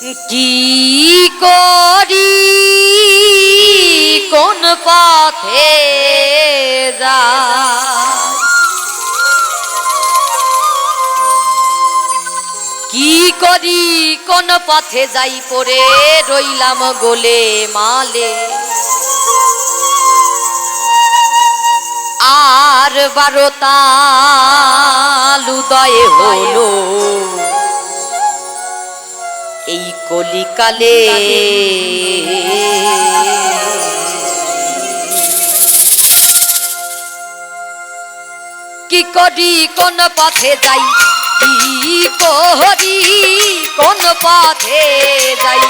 কি করি, কোন পথে যা কি করি, কোন পথে যাই পরে রইলাম গোলে মালে। আর বারোতা উদয় হলো। কলিকালে। কি করি, কোন পথে যাই? কি করি, কোন পথে যাই?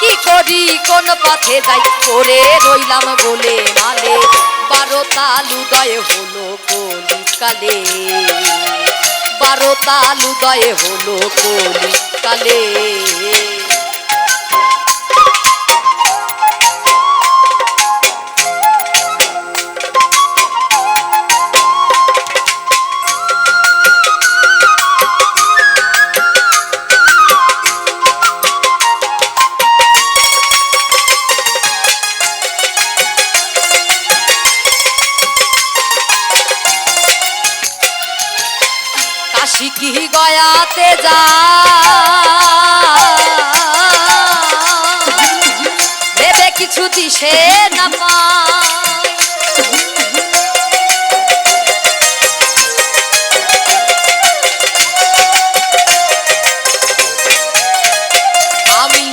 কি করি, কোন পথে যাই? করে রইলাম বলে মালে। বারো তালুদয় হলো কলিকালে। বারো তালুদয় হলো কলিকালে। কাশি কি গয়াতে যা। ভেবে কিছু দিশে না পায়। আমি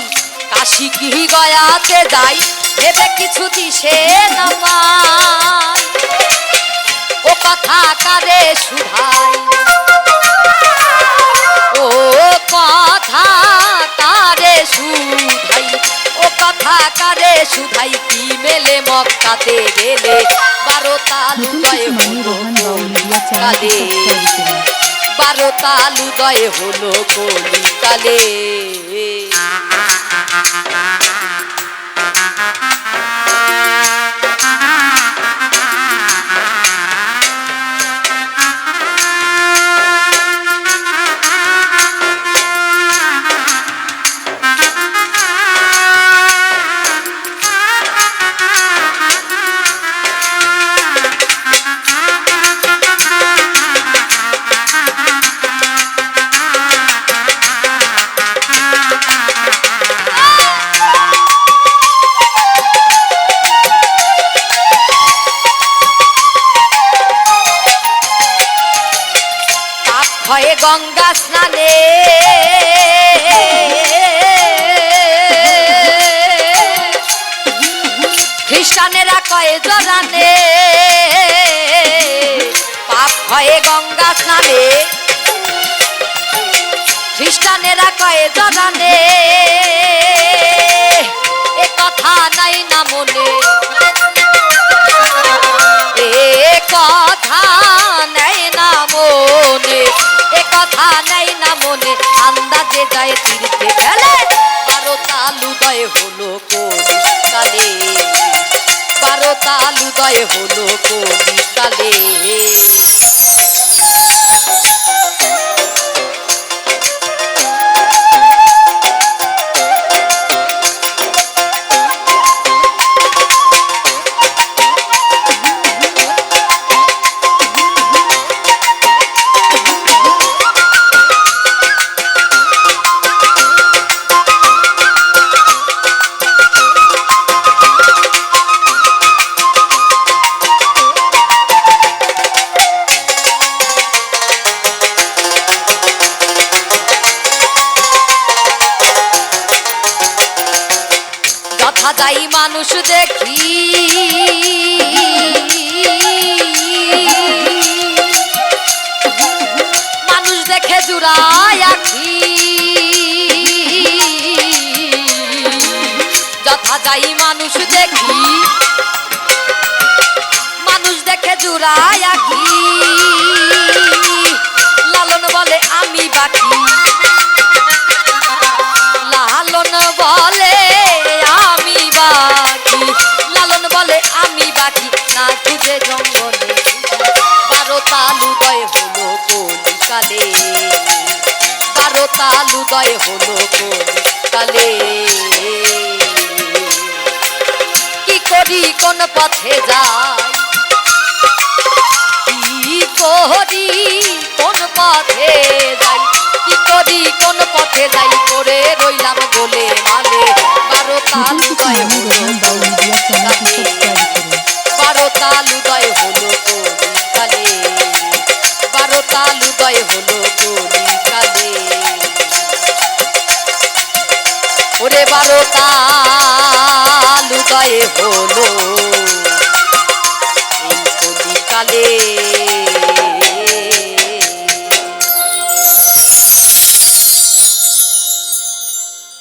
কাশি কি গয়াতে যাই, ভেবে কিছু দিশে না পাই ও কথা কারে শুধাই ও কথা কারে শুধাই ও কথা কারে শুধাই কি মেলে মক্কাতে গেলে? বারো তালু নতুন দয়ে কিছু মানে হলো কলিকালে বারো তালু হলো কলিকালে হয়ে গঙ্গা স্নানে। খ্রিস্টানেরা কয়ে জরানে। পাপ হয়ে গঙ্গা স্নানে। খ্রিস্টানেরা কয়ে জরানে। যায় তীর্থে ফেলে বারো তালুদয় হলো কলিকালে। বারো তালুদয় হলো যথা যাই মানুষ দেখি। মানুষ দেখে জুড়ায় আখি। যথা যাই মানুষ দেখি। মানুষ দেখে জুড়ায় আখি। জঙ্গলে বারো তালুদয় হলো কলিকালে। বারো তালুদয় হলো কলিকালে। কালে কি করি কোন পথে যাই? কি করি কোন পথে যাই? তাল হলো কলিকালে। ওরে বারো তাল হলো